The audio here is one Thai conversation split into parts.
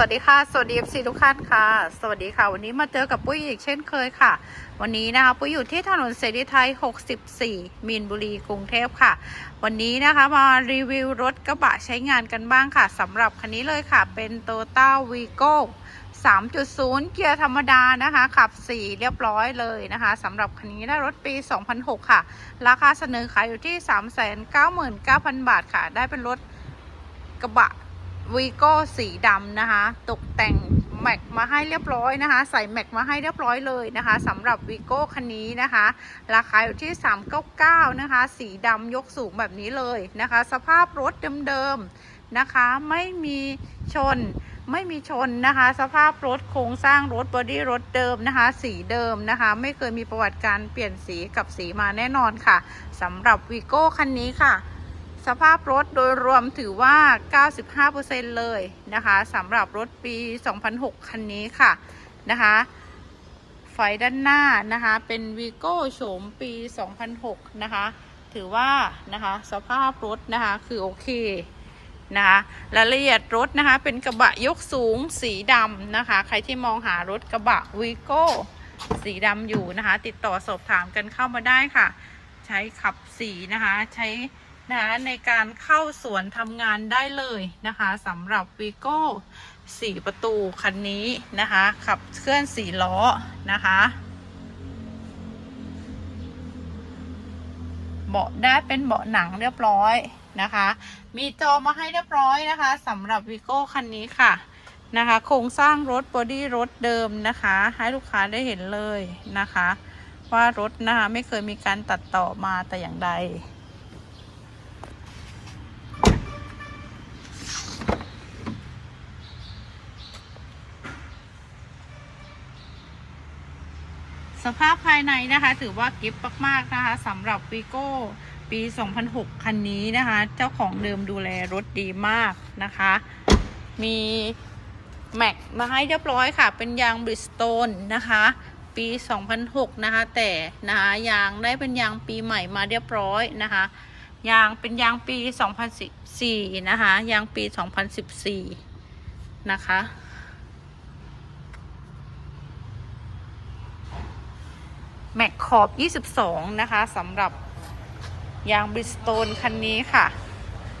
วัสดีค่ะ สวัสดี FC ทุกท่านค่ะ สวัสดีค่ะ วันนี้มาเจอกับปุ้ยอีกเช่นเคยค่ะ วันนี้นะคะปุ้ยอยู่ที่ถนนเสรีไทย 64 มีนบุรีกรุงเทพค่ะ วันนี้นะคะมารีวิวรถกระบะใช้งานกันบ้างค่ะสำหรับคันนี้เลยค่ะ เป็น t o y o t a v i g o 3.0 เกียร์ธรรมดานะคะ ขับ 4 เรียบร้อยเลยนะคะสำหรับคันนี้ได้รถปี 2006 ค่ะ ราคาเสนอขายอยู่ที่ 399,000 บาทค่ะ ได้เป็นรถกระบะ วีโก้สีดำนะคะ ตกแต่งแม็กมาให้เรียบร้อยนะคะ ใส่แม็กมาให้เรียบร้อยเลยนะคะสำหรับวีโก้คันนี้นะคะ ราคาอยู่ที่ 399 นะคะ สีดำยกสูงแบบนี้เลยนะคะ สภาพรถเดิมๆนะคะ ไม่มีชนไม่มีชนนะคะ สภาพรถโครงสร้างรถบอดี้รถเดิมนะคะ สีเดิมนะคะ ไม่เคยมีประวัติการเปลี่ยนสีกับสีมาแน่นอนค่ะสำหรับวีโก้คันนี้ค่ะ สภาพรถโดยรวมถือว่า 95%เลยนะคะสำหรับรถปี 2006 คันนี้ค่ะนะคะไฟด้านหน้านะคะเป็นวีโก้โฉมปี 2006 นะคะ ถือว่านะคะสภาพรถนะคะคือโอเคนะคะรายละเอียดรถนะคะเป็นกระบะยกสูงสีดำนะคะ ใครที่มองหารถกระบะวีโก้สีดำอยู่นะคะ ติดต่อสอบถามกันเข้ามาได้ค่ะ ใช้ขับสีนะคะ ใช้ นะคะในการเข้าสวนทำงานได้เลยนะคะสำหรับวีโก้สี่ประตูคันนี้นะคะ ขับเคลื่อนสี่ล้อนะคะเบาะได้เป็นเบาะหนังเรียบร้อยนะคะ มีจอมาให้เรียบร้อยนะคะสำหรับวีโก้คันนี้ค่ะนะคะ โครงสร้างรถบอดี้รถเดิมนะคะ ให้ลูกค้าได้เห็นเลยนะคะ ว่ารถนะคะไม่เคยมีการตัดต่อมาแต่อย่างใด สภาพภายในนะคะถือว่ากิฟต์มากๆนะคะสำหรับวีโก้ปี 2006 คันนี้นะคะ เจ้าของเดิมดูแลรถดีมากนะคะ มีแม็กมาให้เรียบร้อยค่ะ เป็นยางบริสโตนนะคะ ปี 2006 นะคะ แต่นะคะยางได้เป็นยางปีใหม่มาเรียบร้อยนะคะยางเป็นยางปี 2014 นะคะ ยางปี 2014 นะคะ แม็กขอบ 22 นะคะสำหรับยางบริสโตนคันนี้ค่ะ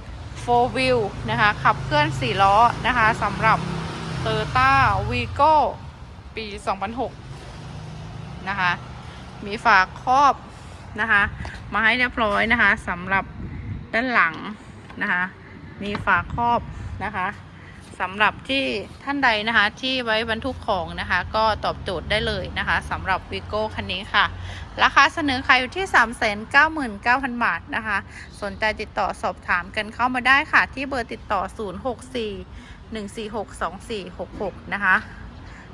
4 wheel นะคะ ขับเคลื่อน 4 ล้อนะคะสำหรับ Toyota Vigo ปี 2006 นะคะ มีฝาครอบนะคะ มาให้เรียบร้อยนะคะสำหรับด้านหลังนะคะ มีฝาครอบนะคะ สำหรับที่ท่านใดนะคะที่ไว้บรรทุกของนะคะ ก็ตอบโจทย์ได้เลยนะคะสำหรับวิโก้คันนี้ค่ะ ราคาเสนอขายอยู่ที่ 399,000 บาทนะคะ สนใจติดต่อสอบถามกันเข้ามาได้ค่ะ ที่เบอร์ติดต่อ 064-146-2466 นะคะ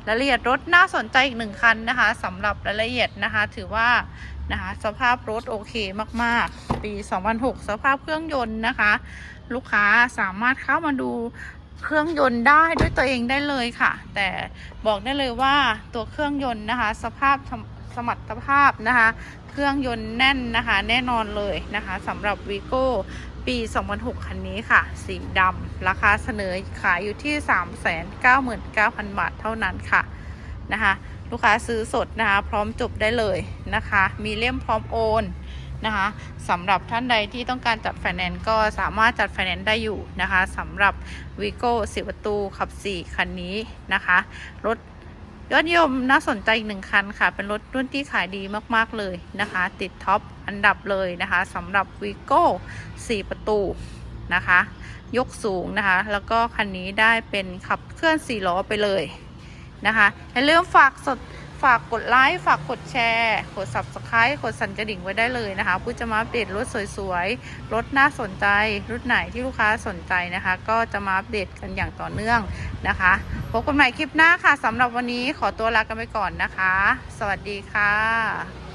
รายละเอียดรถน่าสนใจอีกหนึ่งคันนะคะสำหรับรายละเอียดนะคะ ถือว่านะคะสภาพรถโอเคมากๆ ปี 2006 สภาพเครื่องยนต์นะคะ ลูกค้าสามารถเข้ามาดู เครื่องยนต์ได้ด้วยตัวเองได้เลยค่ะ แต่บอกได้เลยว่าตัวเครื่องยนต์นะคะ สภาพสมรรถภาพนะคะ เครื่องยนต์แน่นนะคะ แน่นอนเลยนะคะสำหรับวีโก้ปี 2006 คันนี้ค่ะ สีดำราคาเสนอขายอยู่ที่ 399,000 บาทเท่านั้นค่ะนะคะ ลูกค้าซื้อสดนะคะ พร้อมจบได้เลยนะคะ มีเล่มพร้อมโอน นะคะสำหรับท่านใดที่ต้องการจัดไฟแนนซ์ก็สามารถจัดไฟแนนซ์ได้อยู่นะคะสำหรับวีโก้สีประตูขับ 4 คันนี้นะคะรถยอดนิยมน่าสนใจอีกหนึ่งคันค่ะ เป็นรถรุ่นที่ขายดีมากๆเลยนะคะ ติดท็อปอันดับเลยนะคะสำหรับวีโก้4ประตูนะคะ ยกสูงนะคะ แล้วก็คันนี้ได้เป็นขับเคลื่อน4ล้อไปเลยนะคะอย่าลืมฝากสด ฝากกดไลค์ ฝากกดแชร์ กด subscribe กดสั่นกระดิ่งไว้ได้เลยนะคะ ผู้จะมาอัปเดตรถสวยๆ รถน่าสนใจ รุ่นไหนที่ลูกค้าสนใจนะคะ ก็จะมาอัปเดตกันอย่างต่อเนื่องนะคะ พบกันใหม่คลิปหน้าค่ะสำหรับวันนี้ขอตัวลากันไปก่อนนะคะ สวัสดีค่ะ